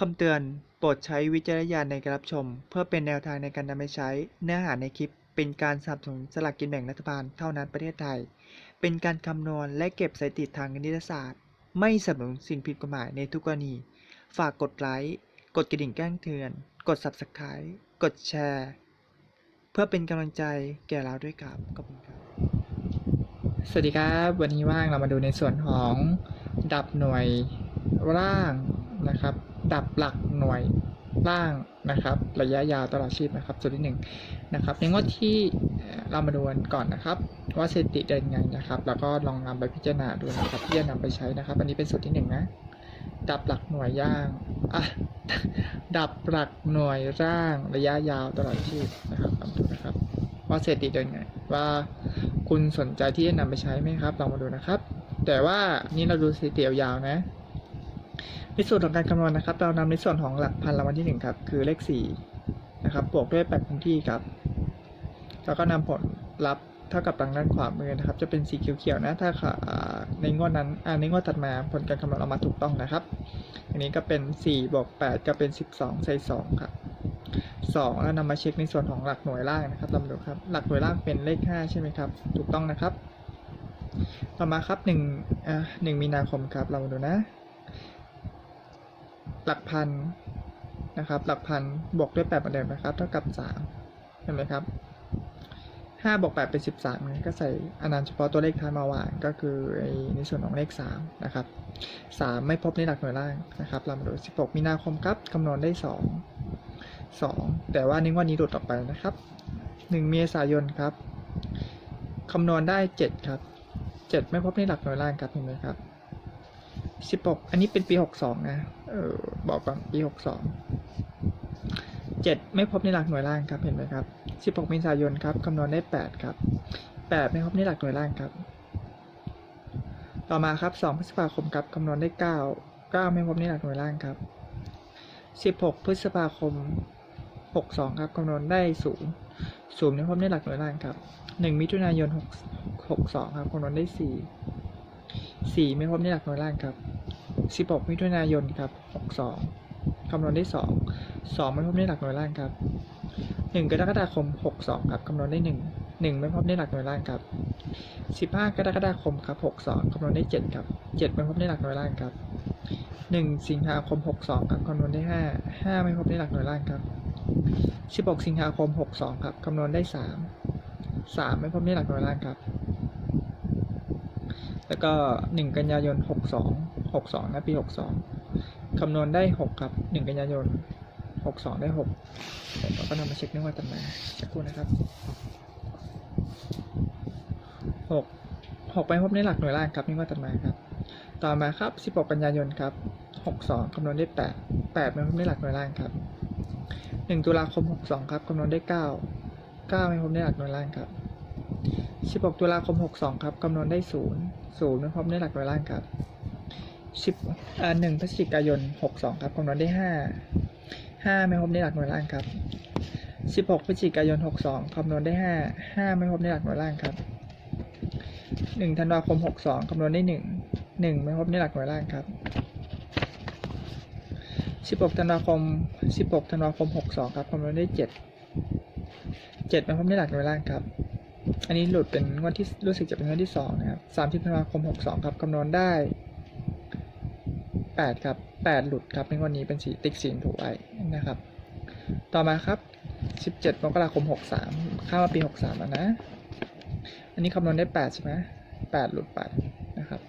คำเตือน โปรดใช้วิจารณญาณในการรับชม เพื่อเป็นแนวทางในการนำไปใช้ เนื้อหาในคลิป เป็นการสนับสนุนสลากกินแบ่งรัฐบาลเท่านั้นประเทศไทย เป็นการคำนวณและเก็บสถิติทางคณิตศาสตร์ ไม่สนับสนุนสิ่งผิดกฎหมายในทุกกรณี ฝากกดไลค์ กดกระดิ่งแจ้งเตือน กด subscribe กดแชร์ เพื่อเป็นกำลังใจแก่เราด้วยครับขอบคุณครับ สวัสดีครับ วันนี้ว่างเรามาดูในส่วนของดับหน่วยร่างนะครับ ดับหลักหน่วยร่างนะครับระยะยาวตลอดชีพนะครับส่วนที่หนึ่งนะครับในงวดที่เรามาดูกันก่อนนะครับ ว่าสถิติเดินไงนะครับ แล้วก็ลองนำไปพิจารณาดูนะครับที่จะนำไปใช้นะครับ อันนี้เป็นสูตรที่หนึ่งนะดับหลักหน่วยย่างอะดับหลักหน่วยร่างระยะยาวตลอดชีพนะครับลองดูนะครับ ว่าสถิติเดินไงว่าคุณสนใจที่จะนำไปใช้ไหมครับลองมาดูนะครับ แต่ว่านี่เราดูสถิติยาวๆนะ ในส่วนของการคำนวณนะครับ เรานำในส่วนของหลักพันรางวัลที่หนึ่งครับคือเลขสี่นะครับบวกด้วยแปดคงที่ครับ แล้วก็นำผลลัพธ์เท่ากับทางด้านขวามือนะครับ จะเป็นสีเขียวๆนะถ้าในงวดนั้นในงวดถัดมาผลการคำนวณออกมาถูกต้องนะครับ อันนี้ก็เป็นสี่บวกแปดก็เป็นสิบสองใส่สองครับสองแล้วนำมาเช็คในส่วนของหลักหน่วยล่างนะครับเรามาดูครับหลักหน่วยล่างเป็นเลขห้าใช่ไหมครับ ถูกต้องนะครับ ต่อมาครับหนึ่งอ่าหนึ่งมีนาคมครับเรามาดูนะ หลักพันนะครับ หลักพันบวกด้วยแปดเหมือนเดิมนะครับ เท่ากับสามเห็นไหมครับห้าบวกแปดเป็นสิบสามก็ใส่อนันต์เฉพาะตัวเลขท้ายมาวางก็คือในส่วนของเลขสามนะครับสามไม่พบในหลักหน่วยล่างนะครับ เรามาดูสิบหกมีนาคมครับคำนวณได้สองสองแต่ว่าในวันนี้หลุดออกไปนะครับหนึ่งเมษายนครับคำนวณได้เจ็ดครับเจ็ดไม่พบในหลักหน่วยล่างครับเห็นไหมครับ สิบหกอันนี้เป็นปีหกสองนะ เออ บอกก่อนปีหกสองเจ็ดไม่พบในหลักหน่วยล่างครับ เห็นไหมครับสิบหกเมษายนครับคำนวณได้แปดครับแปดไม่พบในหลักหน่วยล่างครับ ต่อมาครับสองพฤษภาคมครับคำนวณได้เก้าเก้าไม่พบในหลักหน่วยล่างครับ16พฤษภาคม62ครับคำนวณได้ศูนย์ศูนย์ในพบในหลักหน่วยล่างครับ1มิถุนายน6 62ครับคำนวณได้4 4ไม่พบในหลักหน่วยล่างครับ 16 มิถุนายนครับ 62 คำนวณได้ 2 2 ไม่พบในหลักหน่วยล่างครับ 1 กรกฎาคม 62 ครับ คำนวณได้ 1 1 ไม่พบในหลักหน่วยล่างครับ 15 กรกฎาคมครับ 62 คำนวณได้ 7 ครับ 7 ไม่พบในหลักหน่วยล่างครับหนึ่งสิงหาคมหกสองครับ คำนวณได้ห้าห้าไม่พบในหลักหน่วยล่างครับสิบหกสิงหาคมหกสองครับ คำนวณได้สามสามไม่พบในหลักหน่วยล่างครับ แล้วก็หนึ่งกันยายนห กสองหกสองนะปีหกสองคำนวณได้หกครับหนึ่งกันยายนหกสองได้หกแล้วก็นำมาเช็คในวันต่อมาสักครู่นะครับหกหกไปพบในหลักหน่วยล่างครับนี่ว่าต่อมาครับ ต่อมาครับ 16 กันยายนครับ 62 คำนวณได้ 8 8ไม่พบในหลักหน่วยล่างครับ 1 ตุลาคม 62 ครับ คำนวณได้ 9 9ไม่พบในหลักหน่วยล่างครับ16 ตุลาคม 62 ครับ คำนวณได้ 0 0ไม่พบในหลักหน่วยล่างครับ 10อ่า1พฤศจิกายน62ครับคำนวณได้5 5ไม่พบในหลักหน่วยล่างครับ16พฤศจิกายน62คำนวณได้5 5ไม่พบในหลักหน่วยล่างครับ1ธันวาคม62คำนวณได้1หนึ่งไม่พบในหลักหน่วยล่างครับ16ธันวาคม16ธันวาคม62ครับคำนวณได้7 7ไม่พบในหลักหน่วยล่างครับอันนี้หลุดเป็นงวดที่รู้สึกจะเป็นงวดที่2นะครับ30ธันวาคม62ครับคำนวณได้ 8 ครับ 8 หลุดครับในวดนี้เป็นสีติ๊กสีถูกไว้นะครับ ต่อมาครับ 17มกราคม 63 ข้ามมาปี 63 แล้วนะ อันนี้คำนวณได้ 8 ใช่ไหม8 หลุดไปนะครับ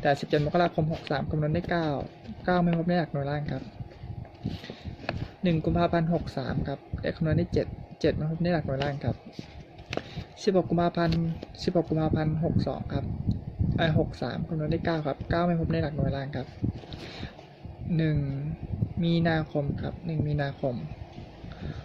แต่ 17มกราคม 63 คำนวณได้ 9 9 ไม่พบในหลักหน่วยล่างครับ 1กุมภาพันธ์ 63 ครับได้คำนวณได้ 7 7ไม่พบในหลักหน่วยล่างครับ 16กุมภาพันธ์16กุมภาพันธ์ 62 ครับ ไอ้63คำนวณได้9ครับ9ไม่พบในหลักหน่วยล่างครับ1มีนาคมครับ1มีนาคม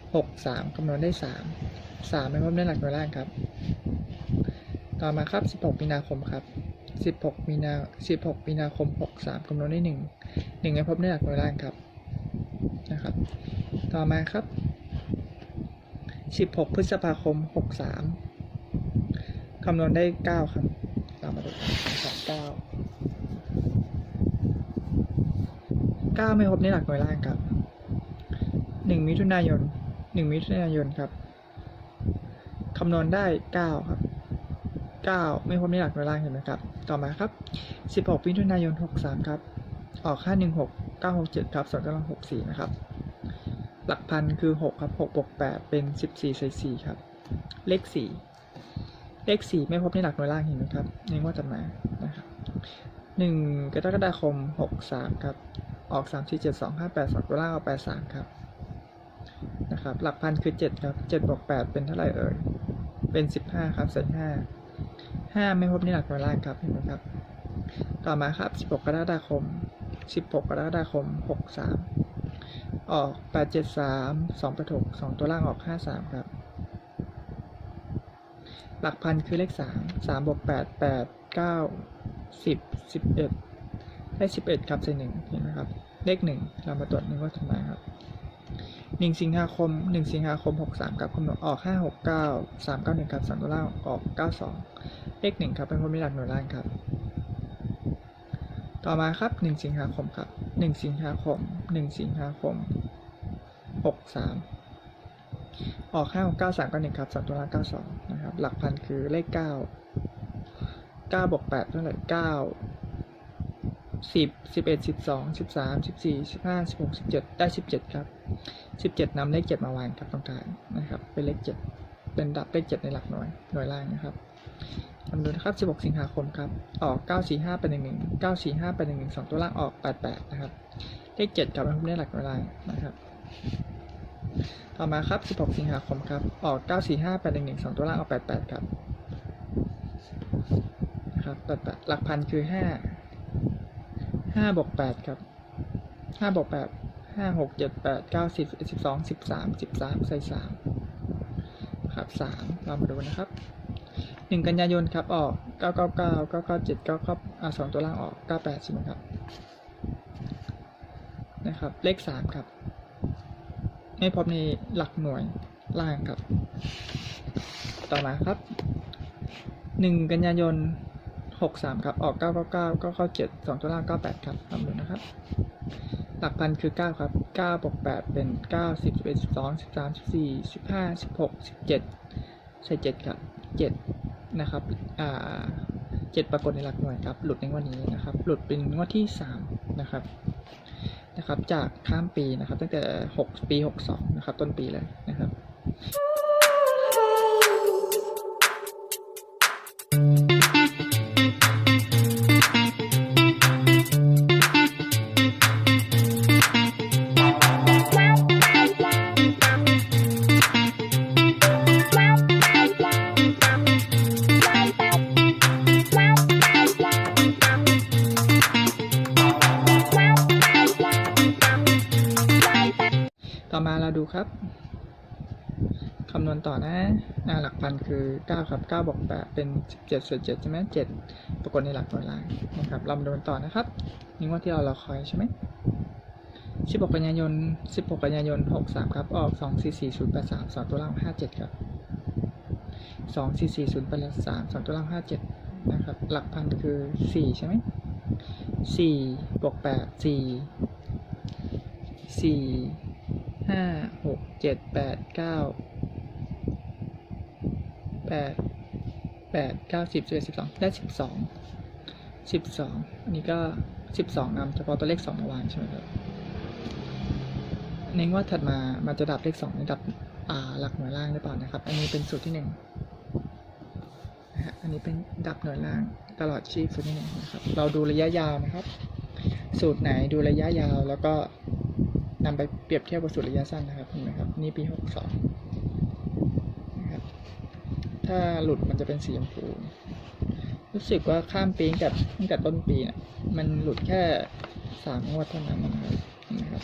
63คำนวณได้3 3ไม่พบในหลักหน่วยล่างครับ ต่อมาครับ16มีนาคมครับ16มีนา16มีนาคม63คำนวณได้1 1ไม่พบในหลักหน่วยล่างครับนะครับ ต่อมาครับ16พฤษภาคม63คำนวณได้9ครับ มมาดูสองเก้าเก้าไม่พบในหลักหน่วยล่างครับหนึ่งมิถุนายนหนึ่งมิถุนายนครับคำนวณได้เก้าครับเก้าไม่พบในหลักหน่วยล่างเห็นไหมครับ ต่อมาครับสิบหกมิถุนายนหกสามครับ ออกค่าหนึ่งหกเก้าหกเจ็ดครับส่วนกำลังหกสี่นะครับ หลักพันคือหกครับหกบวกแปดเป็นสิบสี่ใส่สี่ครับ เลขสี่ เลขสี่ไม่พบในหลักหน่วยล่างเห็นไหมครับ ในงวดต่อมานะครับหนึ่งกรกฎาคมหกสามครับ ออกสามสี่เจ็ดสองห้าแปดสองตัวล่างออกแปดสามครับนะครับ หลักพันคือเจ็ดครับเจ็ดบวกแปดเป็นเท่าไหร่เอ่ย เป็นสิบห้าครับเศษห้าห้าไม่พบในหลักหน่วยล่างครับเห็นไหมครับ ต่อมาครับสิบหกกรกฎาคมสิบหกกรกฎาคมหกสามออกแปดเจ็ดสามสองแปดหกสองตัวล่างออกห้าสามครับ หลักพันคือเลขสามสามบวกแปดแปดเก้าสิบสิบเอ็ดได้สิบเอ็ดครับใส่หนึ่งเห็นไหมครับ เลขหนึ่งเรามาตรวจหนึ่งว่าทำไมครับหนึ่งสิงหาคมหนึ่งสิงหาคมหกสามครับคำนวณออกห้าหกเก้าสามเก้าหนึ่งครับสามตัวล่างออกเก้าสองเลขหนึ่งครับเป็นคนมีหลักหน่วยล่างครับ ต่อมาครับหนึ่งสิงหาคมครับหนึ่งสิงหาคมหนึ่งสิงหาคมหกสาม ออกห้าหกเก้าสามเก้าหนึ่งครับสามตัวล่างเก้าสองนะครับ หลักพันคือเลขเก้าเก้าบวกแปดเท่าไหร่เก้าสิบสิบเอ็ดสิบสองสิบสามสิบสี่สิบห้าสิบหกสิบเจ็ดได้สิบเจ็ดครับสิบเจ็ดนำเลขเจ็ดมาวางครับตรงกลางนะครับ เป็นเลขเจ็ดเป็นดับเลขเจ็ดในหลักหน่วย หน่วยล่างนะครับคำนวณนะครับ 16 สิงหาคมครับ ออก 945เป็น11 945เป็น11 2 ตัวล่างออก 88 นะครับ เลข7กับเป็นเลขหลักเวยล่างนะครับ ต่อมาครับ 16 สิงหาคมครับ ออก 945เป็น11 2 ตัวล่างออก 88 ครับนะครับ88หลักพันคือ 5 5บวก8ครับ5บวก8 5 6 7 8 9 10 11 12 13 13 ใส่ 3 ครับ 3 เรามาดูนะครับหนึ่งกันยายนครับ ออกเก้าเก้าเก้าเก้าเก้าเจ็ดเก้าครับอ่าสองตัวล่างออกเก้าแปดใช่ไหมครับ นะครับ เลขสามครับ ไม่พบในหลักหน่วยล่างครับ ต่อมาครับหนึ่งกันยายนหกสามครับ ออกเก้าเก้าเก้าก้าเก้าเจ็ดสองตัวล่างเก้าแปดครับลองดูนะครับ หลักพันคือเก้าครับเก้าบวกแปดเป็นเก้าสิบสิบเอ็ดสิบสองสิบสามสิบสี่สิบห้าสิบหกสิบเจ็ดใช่เจ็ดครับเจ็ดนะครับ อ่าเจ็ดปรากฏในหลักหน่วยครับ หลุดในงวันนี้นะครับ หลุดเป็นงวดที่สามนะครับ นะครับ จากข้ามปีนะครับ ตั้งแต่ 6 ปี 62 นะครับ ต้นปีเลยนะครับ บคำนวณต่อนะอ่าหลักพันคือ 9 ครับ 9บวก8เป็น 17ส่วน7ใช่ไหม7ปรากฏในหลักหน่วยล่างนะครับเรามาดูกันต่อนะครับนี่ว่าที่เราเรอคอยใช่ไหม16 กันยายน 16 กันยายน 63 ครับ ออก 244083 2ตัวล่าง 57 ครับ 244083 2ตัวล่าง 57 นะครับ หลักพันคือ 4 ใช่ไหม4บวก8 4 4 ห้าหกเจ็ดแปดเก้าแปดแปดเก้าสิบสิบเอ็ดสิบสองได้สิบสองสิบสองอันนี้ก็สิบสองนำเฉพาะตัวเลขสองมาวางใช่ไหมครับในงวดถัดมามันจะดับเลขสองในดับอ่าหลักหน่วยล่างหรือเปล่านะครับ อันนี้เป็นสูตรที่หนึ่งนะฮะอันนี้เป็นดับหน่วยล่างตลอดชีพสูตรที่หนึ่งนะครับ เราดูระยะยาวนะครับ สูตรไหนดูระยะยาวแล้วก็ นำไปเปรียบเทียบกับสูตรระยะสั้นนะครับเห็นไหมครับ นี่ปีหกสองนะครับถ้าหลุดมันจะเป็นสีชมพูรู้สึกว่าข้ามปีตั้งแต่ตั้งแต่ต้นปีนะมันหลุดแค่สามงวดเท่านั้นนะครับนไหมครับ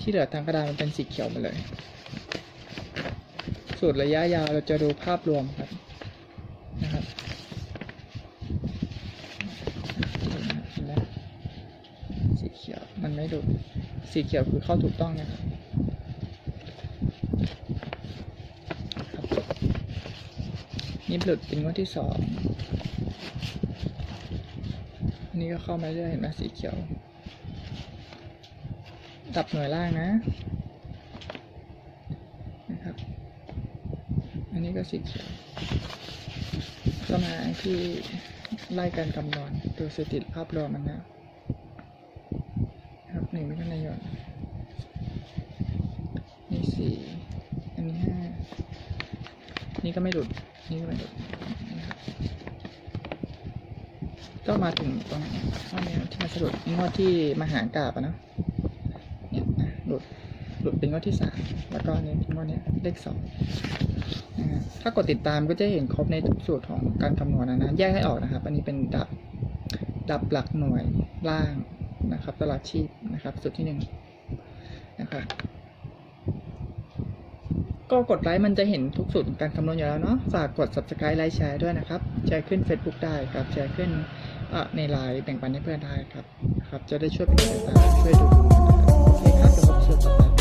ที่เหลือทางกระดานมันเป็นสีเขียวมาเลย สูตรระยะยาวเราจะดูภาพรวมครับนะครับเห็นไหมสีเขียว มันไม่หลุด สีเขียวคือเข้าถูกต้องนะครับนี่หลุดเป็นงวดที่สองนนี้ก็เข้ามาเรื่อยเห็นไหมสีเขียว ดับหน่วยล่างนะนะครับ อันนี้ก็สีเขียวก็มาที่ไล่การคำนวณดูสถิติภาพรวมมันนะครับหนึ่งมิถุนายนนี่สี่อันนี้ห้า นี่ก็ไม่หลุด นี่ก็ไม่หลุดนะครับก็มาถึงตรงนี้ข้อนี้ที่มาสรุปงวดที่มหากราบอะเนาะเนี่ยอะหลุด หลุดเป็นงวดที่สามแล้วก็อันนี้งวดนี้เลขสองถ้ากดติดตามก็จะเห็นครบในทุกสูตรของการคำนวณนะนะ แยกให้ออกนะครับ อันนี้เป็นดับ ดับหลักหน่วยล่างนะครับตลาดชีพนะครับ สูตรที่หนึ่งนะครับ ก็กดไลค์มันจะเห็นทุกสูตรการคำนวณอยู่แล้วเนาะฝากกด subscribe ไลค์แชร์ด้วยนะครับ แชร์ขึ้น Facebook ได้ครับ แชร์ขึ้นในไลน์แบ่งปันให้เพื่อนได้ครับ ครับ จะได้ช่วยเป็นกำลังใจช่วยดูนะครับโอเคครัสำหรับสูตรต่อไป